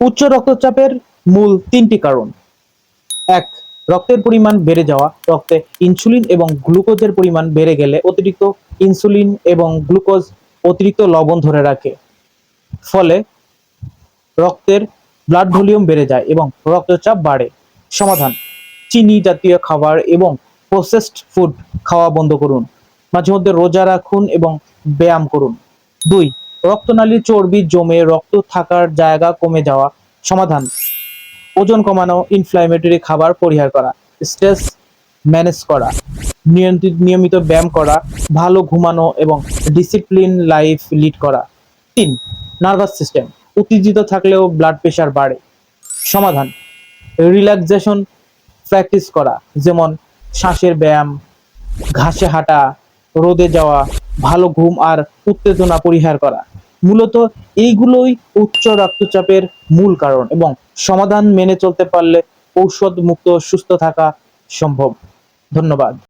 উচ্চ রক্তচাপের মূল তিনটি কারণ। এক, রক্তের পরিমাণ বেড়ে যাওয়া। রক্তে ইনসুলিন এবং গ্লুকোজের পরিমাণ বেড়ে গেলে অতিরিক্ত ইনসুলিন এবং গ্লুকোজ অতিরিক্ত লবণ ধরে রাখে। ফলে রক্তের ব্লাড ভলিউম বেড়ে যায় এবং রক্তচাপ বাড়ে। সমাধান, চিনি জাতীয় খাবার এবং প্রসেসড ফুড খাওয়া বন্ধ করুন। মাঝে মধ্যে রোজা রাখুন এবং ব্যায়াম করুন। দুই রক্তনালীর চর্বি জমে রক্ত থাকার জায়গা কমে যাওয়া সমাধান। ওজন কমানো ইনফ্ল্যামেটরি খাবার পরিহার করা স্ট্রেস ম্যানেজ করা, নিয়ন্ত্রিত, নিয়মিত ব্যায়াম করা, ভালো ঘুমানো এবং ডিসিপ্লিন লাইফ লিড করা। তিন নার্ভাস সিস্টেম উত্তেজিত থাকলেও ব্লাড প্রেশার বাড়ে। সমাধান রিল্যাক্সেশন প্র্যাকটিস করা, যেমন শ্বাসের ব্যায়াম, ঘাসে হাঁটা, রোদে যাওয়া ভালো ঘুম আর উত্তেজনা পরিহার করা। মূলত এইগুলোই উচ্চ রক্তচাপের মূল কারণ এবং সমাধান মেনে চলতে পারলে ঔষধ মুক্ত সুস্থ থাকা সম্ভব। ধন্যবাদ।